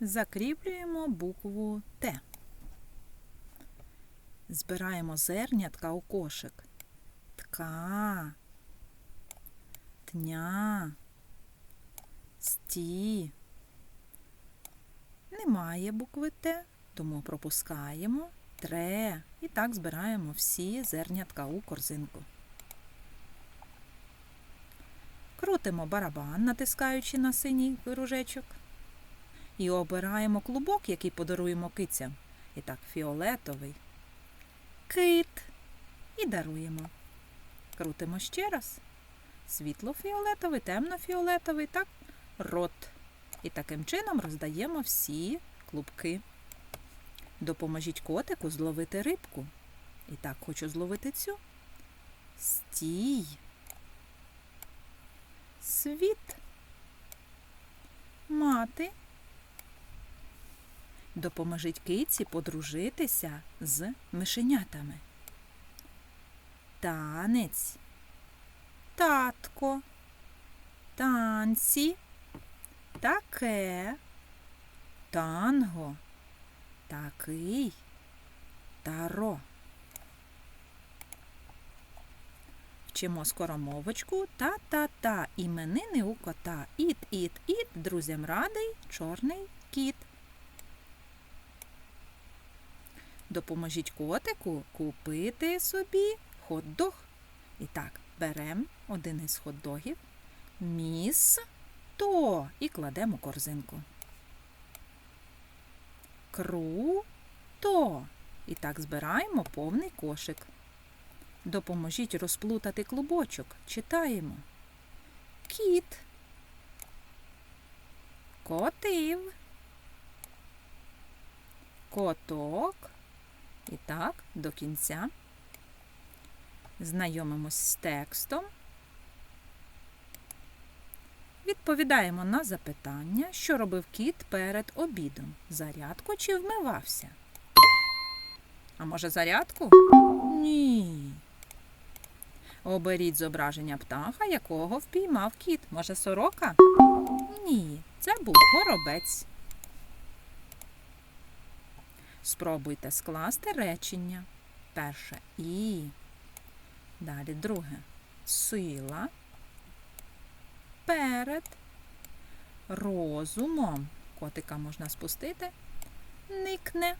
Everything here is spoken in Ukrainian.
закріплюємо букву Т. Збираємо зернятка у кошик. Тка, тня, сті. Немає букви Т, тому пропускаємо тре. І так збираємо всі зернятка у корзинку. Крутимо барабан, натискаючи на синій кружечок. І обираємо клубок, який подаруємо кицям. І так, фіолетовий. Кит. І даруємо. Крутимо ще раз. Світло-фіолетовий, темно-фіолетовий, так, рот. І таким чином роздаємо всі клубки. Допоможіть котику зловити рибку. І так, хочу зловити цю. Стій. Світ. Мати. Допоможіть киці подружитися з мишенятами. Танець. Татко. Танці. Таке. Танго. Такий. Таро. Вчимо скоромовочку та-та-та. Іменини у кота. Іт, іт, іт. Друзям радий чорний кіт. Допоможіть котику купити собі хот-дог. І так, беремо один із хот-догів, міс-то і кладемо корзинку. Кру-то. І так збираємо повний кошик. Допоможіть розплутати клубочок. Читаємо. Кіт. Котив. Коток. І так, до кінця. Знайомимось з текстом. Відповідаємо на запитання, що робив кіт перед обідом. Зарядку чи вмивався? А може зарядку? Ні. Оберіть зображення птаха, якого впіймав кіт. Може, сорока? Ні, це був горобець. Спробуйте скласти речення. Перше і. Далі друге. Сила. Перед розумом. Котика можна спустити. Никне.